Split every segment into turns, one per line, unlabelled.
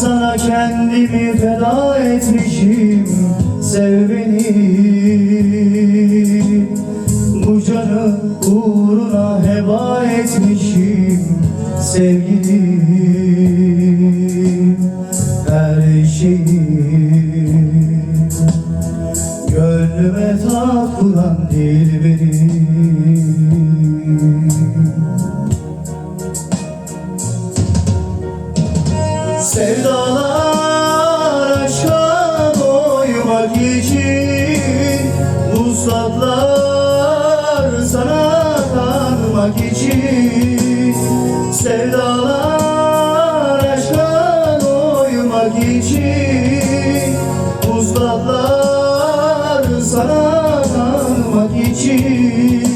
sana kendimi feda etmişim Sev beni Bu canı uğruna heba etmişim Sevgilim Her şeyi Gönlüme tat kuran dilberim Sevdalar aşka doymak için Vuslatlar sana kanmak için. Sevdalar aşka doymak için Vuslatlar sana kanmak için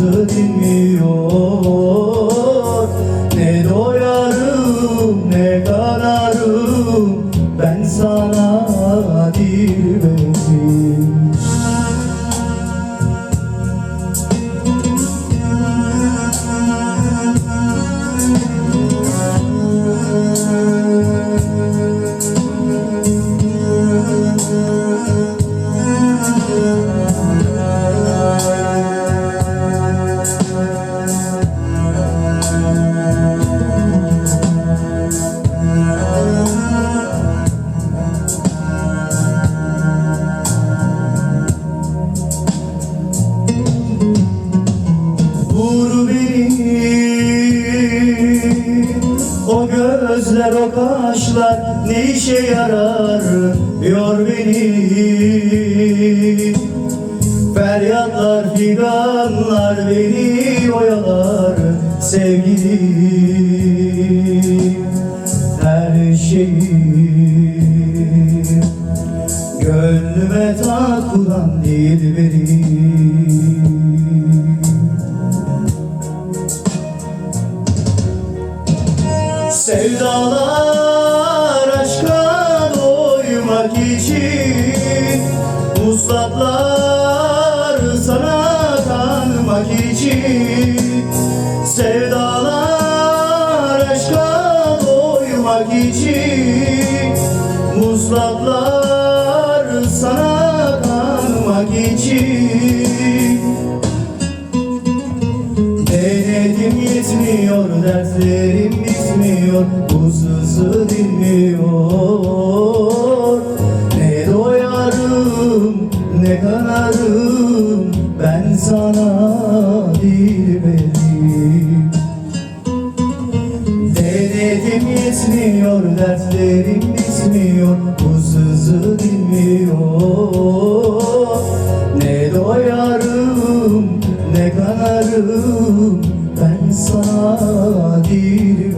Sızı dinmiyor. Ne doyarım, ne kanarım Ben sana dilberim Vur kaşlar ne işe yarar? Yor beni. Feryatlar figanlar beni oyalar Sevgilim her şeyim Gönlüme tat kuran dilberim Sevdalar aşka doymak için Vuslatlar sana kanmak için. Sevdalar aşka doymak için Vuslatlar sana kanmak için Yetmiyor, dertlerim bitmiyor. Bu sızı dinmiyor Ne doyarım, ne kanarım Ben sana dilberim Denedim yetmiyor, dertlerim bitmiyor. Bu sızı dinmiyor Ne doyarım, ne kanarım ben sana değil